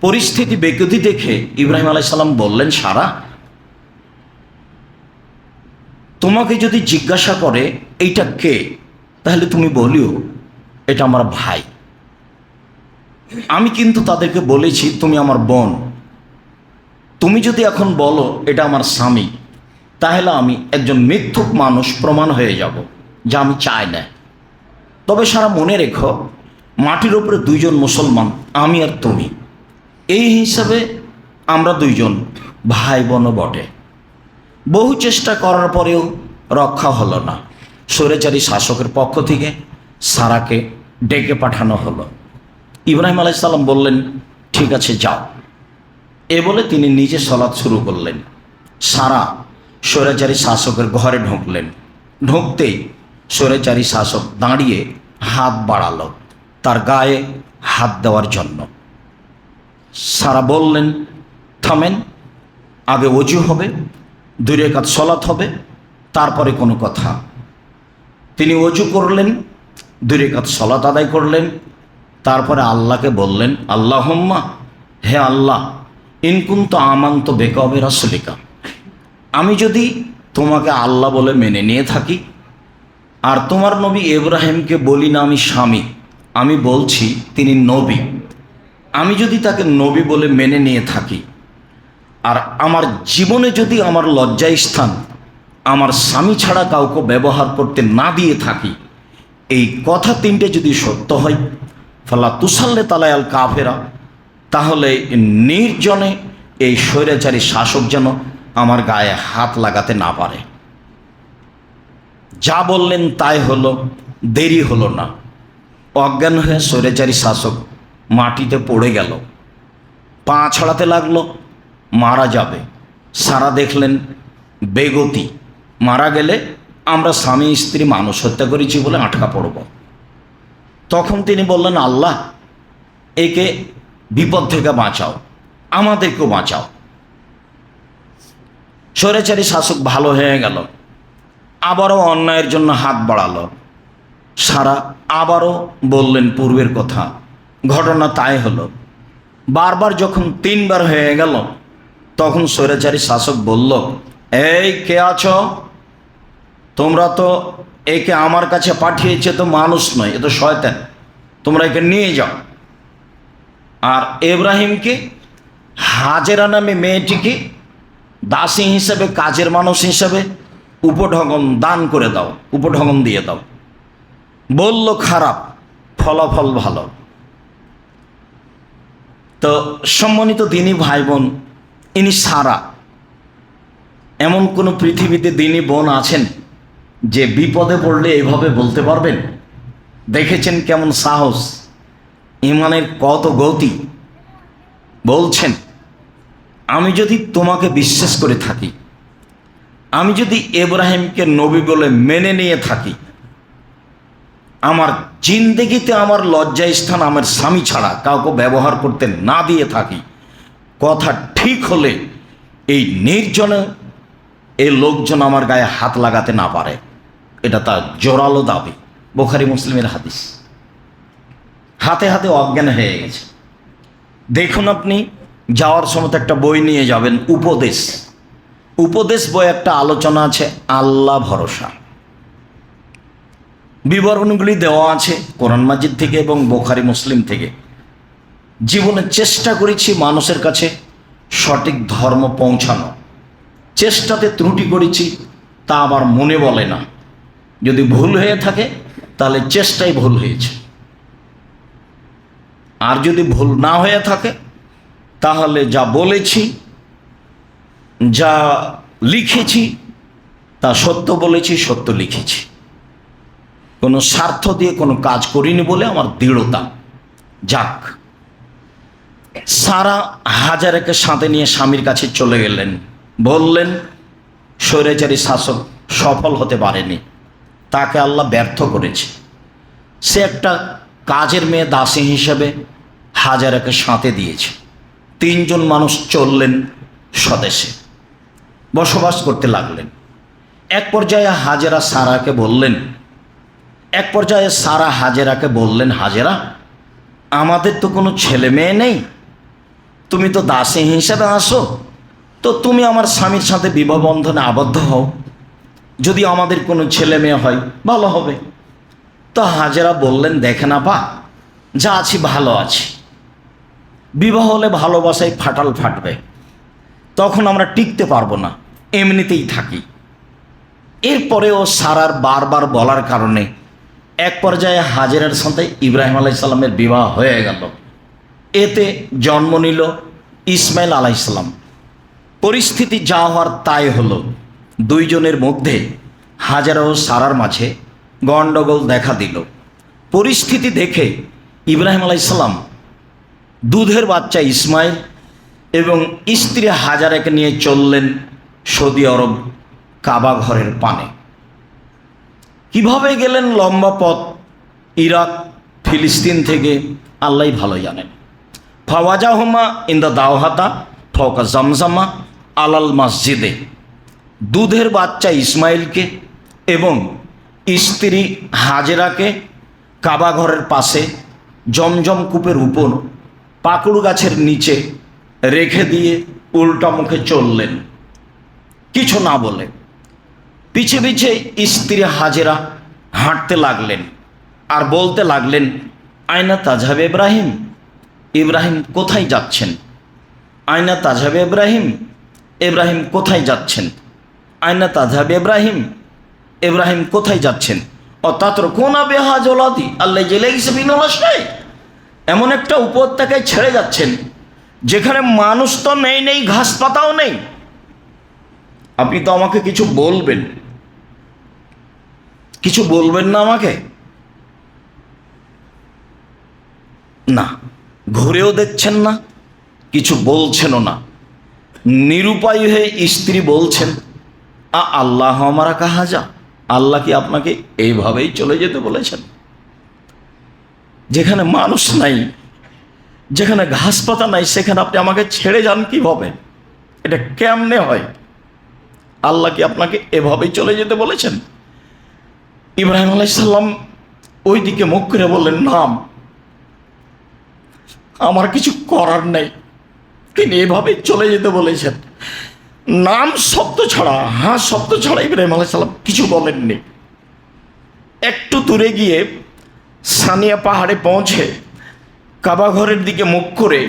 পরিস্থিতি বেগতি দেখে ইব্রাহিম আলাইসাল্লাম বললেন, সারা, তোমাকে যদি জিজ্ঞাসা করে, এইটা কে? তাহলে তুমি বলিও, এটা আমার ভাই। আমি কিন্তু তাদেরকে বলেছি, তুমি আমার বোন। তুমি যদি এখন বলো, এটা আমার স্বামী, তাহলে আমি একজন মিথ্যুক মানুষ, প্রমাণ হয়ে যাব যা আমি চাই না। তবে সারা মনে রেখো, মাটির ওপরে দুইজন মুসলমান, আমি আর তুমি। এই হিসাবে আমরা দুইজন ভাই বোনও বটে। বহু চেষ্টা করার পরেও রক্ষা হলো না। স্বৈরাচারী শাসকের পক্ষ থেকে সারাকে ডেকে পাঠানো হলো। ইব্রাহিম আলাইসাল্লাম বললেন, ঠিক আছে, যাও। এ বলে তিনি নিজে সলাৎ শুরু করলেন। সারা স্বৈরাচারী শাসকের ঘরে ঢুকলেন। ঢুকতেই স্বৈরাচারী শাসক দাঁড়িয়ে হাত বাড়ালো, তার গায়ে হাত দেওয়ার জন্য। সারা বললেন, থামেন, আগে অজু হবে, দুই রেখাত সলাত হবে, তারপরে কোনো কথা। তিনি অজু করলেন, দুই রেখাত সলাত আদায় করলেন, তারপরে আল্লাহকে বললেন, আল্লাহম্মা, হে আল্লাহ ইনকুন্ত আমান্ত বেকবে রাসুলিকা আমি যদি তোমাকে আল্লাহ বলে মেনে নিয়ে থাকি, আর তোমার নবী ইব্রাহিমকে বলি না আমি স্বামী, আমি বলছি তিনি নবী। আমি যদি তাকে নবী বলে মেনে নিয়ে থাকি, আর আমার জীবনে যদি আমার লজ্জায় স্থান, আমার স্বামী ছাড়া কাউকে ব্যবহার করতে না দিয়ে থাকি, এই কথা তিনটে যদি সত্য হয়, ফালা তুসাল্লে তালায়াল কাফেরা, তাহলে নির্জনে এই স্বৈরাচারী শাসক যেন আমার গায়ে হাত লাগাতে না পারে। যা বললেন তাই হলো, দেরি হলো না। অজ্ঞান হয়ে স্বৈরাচারী শাসক মাটিতে পড়ে গেল। পা ছড়াতে লাগল, মারা যাবে। সারা দেখলেন বেগতি। মারা গেলে আমরা স্বামী, স্ত্রী, মানুষ হত্যা করেছি বলে আটকা পড়ব। তখন তিনি বললেন, আল্লাহ, একে বিপদ থেকে বাঁচাও, আমাদেরকেও বাঁচাও। স্বৈরাচারী শাসক ভালো হয়ে গেল। আবারও অন্যায়ের জন্য হাত বাড়ালো। সারা আবারও বললেন, পূর্বের কথা ঘটনা তাই হলো। বারবার যখন তিনবার হয়ে গেল, তখন স্বৈরাচারী শাসক বলল, এই কে আছো? তোমরা তো একে আমার কাছে পাঠিয়েছে তো মানুষ নয়, এ তো শয়তান। তোমরা একে নিয়ে যাও। আর এব্রাহিমকে হাজেরা নামে মেয়েটিকে দাসী হিসেবে, কাজের মানুষ হিসেবে উপঢগন দান করে দাও, উপঢগন দিয়ে দাও। বলল, খারাপ, ফলাফল ভালো। তো সম্মানিত দিনী ভাই বোন ইনি সারা। এমন কোনো পৃথিবীতে দিনী বোন আছেন যে বিপদে পড়লে এভাবে বলতে পারবেন? দেখেছেন কেমন সাহস? ইমানের কত গতি? বলছেন, আমি যদি তোমাকে বিশ্বাস করে থাকি, আমি যদি এব্রাহিমকে নবী বলে মেনে নিয়ে থাকি আমার জিন্দেগিতে আমার লজ্জা স্থান আমার স্বামী ছাড়া কাউকে ব্যবহার করতে না দিয়ে থাকি। কথা ঠিক হলে এই নির্জনে এই লোকজন আমার গায়ে হাত লাগাতে না পারে। এটা তার জোরালো দাবি। বোখারি মুসলিমের হাদিস। হাতে হাতে অজ্ঞান হয়ে গেছে। দেখুন আপনি, যাওয়ার সময় একটা বই নিয়ে যাবেন, উপদেশ। উপদেশ বই একটা আলোচনা আছে, আল্লাহ ভরসা। বিবরণগুলি দেওয়া আছে কোরআন মাজিদ থেকে এবং বোখারি মুসলিম থেকে। জীবনে চেষ্টা করেছি মানুষের কাছে সঠিক ধর্ম পৌঁছানো। চেষ্টাতে ত্রুটি করেছি, তা আমার মনে বলে না। যদি ভুল হয়ে থাকে, তাহলে চেষ্টাই ভুল হয়েছে। আর যদি ভুল না হয়ে থাকে, তাহলে যা বলেছি, যা লিখেছি, তা সত্য বলেছি, সত্য লিখেছি। কোনো স্বার্থ দিয়ে কোনো কাজ করিনি বলে আমার দৃঢ়তা। যাক। সারা হাজারেকে সাথে নিয়ে স্বামীর কাছে চলে গেলেন। বললেন, স্বৈরাচারী শাসক সফল হতে পারেনি। তাকে আল্লাহ ব্যর্থ করেছে। সে একটা কাজের মেয়ে দাসী হিসেবে হাজারাকে সাঁতে দিয়েছে। তিনজন মানুষ চললেন স্বদেশে। বসবাস করতে লাগলেন। এক পর্যায়ে হাজারা সারাকে বললেন এক পর্যায়ে সারা হাজেরাকে বললেন, হাজেরা, আমাদের তো কোনো ছেলে মেয়ে নেই। তুমি তো দাসী হিসেবে আসো। তো তুমি আমার স্বামীর সাথে বিবাহ বন্ধনে আবদ্ধ হও। যদি আমাদের কোনো ছেলে মেয়ে হয়, ভালো হবে। তো হাজেরা বললেন দেখে না পা যা আছি ভালো আছি। বিবাহ হলে ভালোবাসায় ফাটাল ফাটবে। তখন আমরা টিকতে পারব না, এমনিতেই থাকি। এরপরেও সারার বারবার বলার কারণে এক পর্যায়ে হাজেরার সাথে ইব্রাহিম আলাইসাল্লামের বিবাহ হয়ে গেল। এতে জন্ম নিল ইসমাইল আলাইসাল্লাম পরিস্থিতি যা হওয়ার তাই হলো। দুইজনের মধ্যে হাজারা ও সারার মাঝে গণ্ডগোল দেখা দিল। পরিস্থিতি দেখে ইব্রাহিম আলাইসাল্লাম দুধের বাচ্চা ইসমাইল এবং স্ত্রী হাজারাকে নিয়ে চললেন সৌদি আরব কাবা ঘরের পানে। কীভাবে গেলেন লম্বা পথ? ইরাক, ফিলিস্তিন থেকে আল্লাহ ভালো জানেন। ফাওয়াজাহমা ইন দ্য দাওহাতা ফৌকা জমজমা আলাল মসজিদে। দুধের বাচ্চা ইসমাইলকে এবং স্ত্রী হাজেরাকে কাবা ঘরের পাশে জমজম কূপের উপর পাকুড় গাছের নিচে রেখে দিয়ে উল্টা মুখে চললেন। কিছু না বলে পিছে পিছে স্ত্রী হাজেরা হাঁটতে লাগলেন আর বলতে লাগলেন, আয়না তাজহাব ইব্রাহিম। ইব্রাহিম কোথায় যাচ্ছেন? আয়না তাজহাব ইব্রাহিম। ইব্রাহিম কোথায় যাচ্ছেন? আয়না তাজহাব ইব্রাহিম। ইব্রাহিম কোথায় যাচ্ছেন? অর্থাৎ কোনা বেহা জলাদি, আল্লাহ জেলে হিসেবে এমন একটা উপত্যকায় ছেড়ে যাচ্ছেন, যেখানে মানুষ তো নেই নেই ঘাস পাতাও নেই। আপনি তো আমাকে কিছু বলবেন। কিছু বলবেন না আমাকে? না, ঘুরেও দেখছেন না, কিছু বলছেনও না। নিরুপায় হয়ে স্ত্রী বলছেন, আ, আল্লাহ আমারা কাহা যা? আল্লাহ কি আপনাকে এইভাবেই চলে যেতে বলেছেন? যেখানে মানুষ নাই, যেখানে ঘাস পাতা নাই, সেখানে আপনি আমাকে ছেড়ে যান কীভাবে? এটা কেমনে হয়? আল্লাহ কি আপনাকে এভাবেই চলে যেতে বলেছেন? ইব্রাহিম আলাইসাল্লাম ওই দিকে মুখ করে বললেন, নাম, আমার কিছু করার নেই। তিনি এভাবে চলে যেতে বলেছেন। নাম শব্দ ছাড়া হ্যাঁ শব্দ ছাড়া ইব্রাহিম আলাইসাল্লাম কিছু বলেননি। একটু দূরে গিয়ে সানিয়া পাহাড়ে পৌঁছে কাবা ঘরের দিকে মুখ করে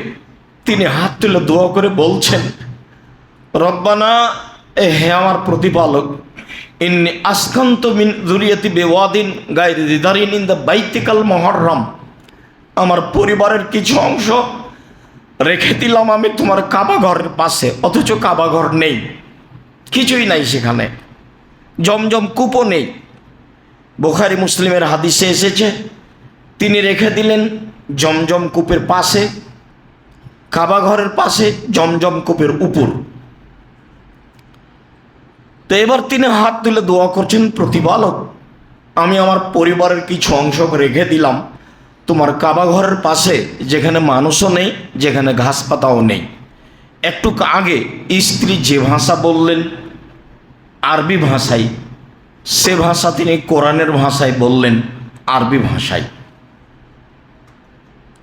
তিনি হাত তুলে দোয়া করে বলছেন, রব্বানা হে আমার প্রতিপালক ইন্নি আসকান্ত মিন জুরিয়াতি বেওয়াদিন গায়ের দিদারিন ইন দ্য বাইতিকাল মহরম আমার পরিবারের কিছু অংশ রেখে দিলাম আমি তোমার কাবা ঘরের পাশে অথচ কাবা ঘর নেই কিছুই নাই সেখানে জমজম কূপও নেই বোখারি মুসলিমের হাদিসে এসেছে তিনি রেখে দিলেন জমজম কূপের পাশে কাবা ঘরের পাশে জমজম কূপের উপর তো এবার তিনি হাত তুলে দোয়া করছেন, প্রতিপালক, আমি আমার পরিবারের কিছু অংশ রেখে দিলাম। তোমার কাবা ঘরের পাশে যেখানে মানুষও নেই, যেখানে ঘাস পাতাও নেই। একটু আগে স্ত্রী যে ভাষা বললেন, আরবি ভাষায় সে ভাষা তিনি কোরআনের ভাষায় বললেন, আরবি ভাষায়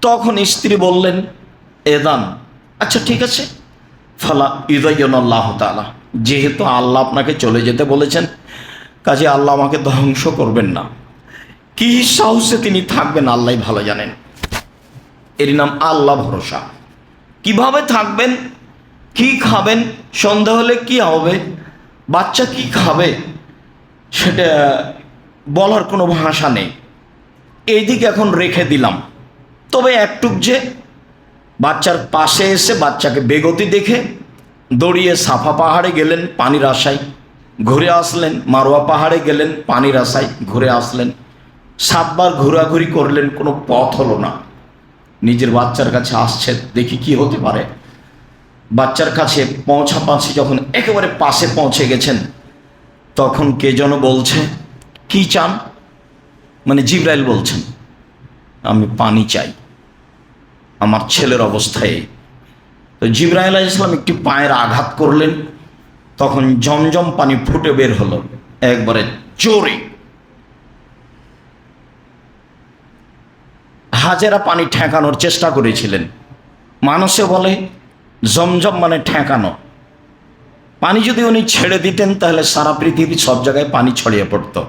তখন স্ত্রী বললেন, এদান আচ্ছা ঠিক আছে। ফালা ইদয়ন আল্লাহ তালা যেহেতু আল্লাহ আপনাকে চলে যেতে বলেছেন, কাজে আল্লাহ আমাকে ধ্বংস করবেন না। কি সাহসে তিনি থাকবেন আল্লাহ ভালো জানেন। এর নাম আল্লাহ ভরসা। কীভাবে থাকবেন, কি খাবেন সন্ধ্যা হলে কি হবে, বাচ্চা কি খাবে, সেটা বলার কোনো ভাষা নেই। এইদিকে এখন রেখে দিলাম। তবে একটুক যে বাচ্চার পাশে এসে বাচ্চাকে বেগতি দেখে দড়িয়ে সাফা পাহাড়ে গেলেন পানির আশায়। ঘুরে আসলেন, মারোয়া পাহাড়ে গেলেন পানির আশায়, ঘুরে আসলেন। সাতবার ঘোরাঘুরি করলেন, কোনো পথ হলো না। নিজের বাচ্চার কাছে আসছে, দেখি কি হতে পারে। বাচ্চার কাছে পৌঁছা পাঁচি যখন একেবারে পাশে পৌঁছে গেছেন, তখন কে যেন বলছে, কি চান? মানে জিব্রাইল বলছেন, আমি পানি চাই। আমার ছেলের অবস্থায় তো জিব্রাইল ইসলাম একটি পায়ের আঘাত করলেন, তখন জমজম পানি ফুটে বের হলো, একবারে জোরে হাজেরা পানি ঠেকানোর চেষ্টা করেছিলেন। মানুষে বলে, জমজম মানে ঠেকানো। পানি যদি উনি ছেড়ে দিতেন, তাহলে সারা পৃথিবী সব জায়গায় পানি ছড়িয়ে পড়তো।